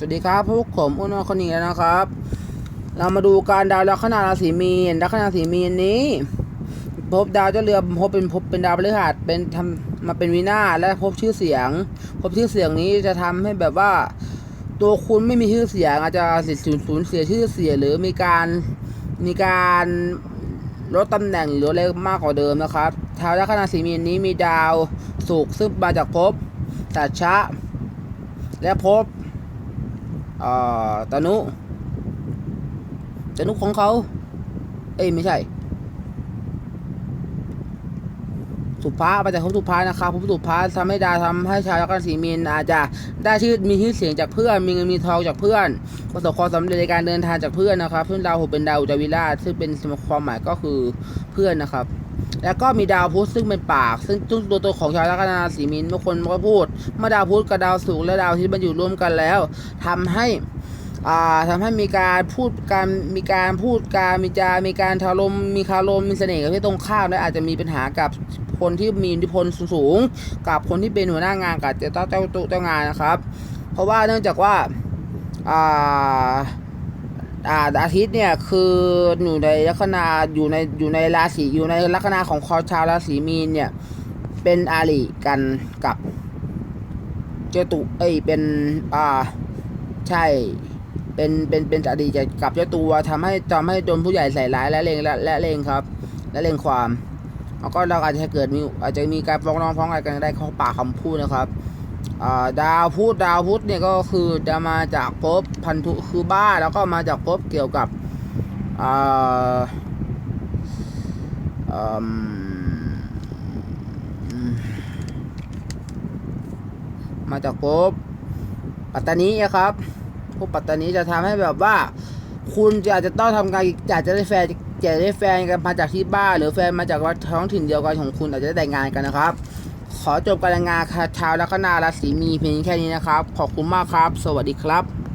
สวัสดีครับพวกผมอ้นนคนนี้แล้วนะครับ เรามาดูการดาวลัคนาราศีมีนลัคนาราศีมีนนี้ พบดาวเจ้าเรือพบเป็นพบเป็นดาวพฤหัสเป็นทำมาเป็นวินาและพบชื่อเสียง พบชื่อเสียงนี้จะทำให้แบบว่า ตัวคุณไม่มีชื่อเสียง อาจจะสูญสูญเสียชื่อเสียงหรือมีการมีการลดตำแหน่งหรืออะไรมากกว่าเดิมนะครับชาวลัคนาราศีมีนนี้มีดาวศุกซึ่งมาจากภพสัชชะ และภพเอ่อ ตานุตานุของเขา เอ้ยไม่ใช่ สุภามาจากภพสุภานะครับภพสุภาทำให้ดาวทำให้ชาวลันสีมีนอาจจะได้ชื่อมีชื่อเสียงจากเพื่อน มีเงินมีทองจากเพื่อน ประสบความสำเร็จในการเดินทางจากเพื่อนนะครับซึ่งดาวหกเป็นดาวจจาวิราชซึ่งเป็นความหมายก็คือเพื่อนนะครับ แล้วก็มีดาวพุธซึ่งเป็นปาก ซึ่งตัวตัวของชาวลัคนาสีมีนเมื่อคนก็พูดเมื่อดาวพุธกับดาวศุกร์และดาวอาที่มันอยู่ร่วมกันแล้วทำให้อ่าทำให้มีการพูดการมีการพูดการมีจา มีการทารมมีคารมมีเสน่ห์กับที่ตรงข้ามและอาจจะมีปัญหากับคนที่มีอิทธิพลสูง กับคนที่เป็นหัวหน้างานกับเจ้าเจ้าเจ้าเจ้างานนะครับ เพราะว่าเนื่องจากว่าอ่า อาอาทิตย์เนี่ยคืออยู่ในลัคนาอยู่ในอยู่ในราศีอยู่ในลัคนาของคอชาวราศีมีนเนี่ยเป็นอาริกันกับเจตุเอ้ยเป็นอ่าใช่เป็นเป็นเป็นอดีตกับเจ้าตัวทำให้ทำให้โดนผู้ใหญ่ใส่ร้ายและเลงและและเลงครับ และเลงความแล้วก็เราอาจจะเกิดมีอาจจะมีการฟ้องร้องฟ้องอะไรกันได้เข้าปากคำพูดนะครับ ดาวพุธดาวพุธเนี่ยก็คือจะมาจากภพพันธุคือบ้านแล้วก็มาจากภพเกี่ยวกับมาจากภพปัตตานีอะครับภพปัตตานีจะทำให้แบบว่า คุณจะอาจจะต้องทำการอาจจะได้แฟนจะได้แฟนกันมาจากที่บ้านหรือแฟนมาจากวัดท้องถิ่นเดียวกันของคุณอาจจะได้แต่งงานกันนะครับ ขอจบการงานค่ะชาวลัคนาราศีมีเพียงแค่นี้นะครับ ขอบคุณมากครับ สวัสดีครับ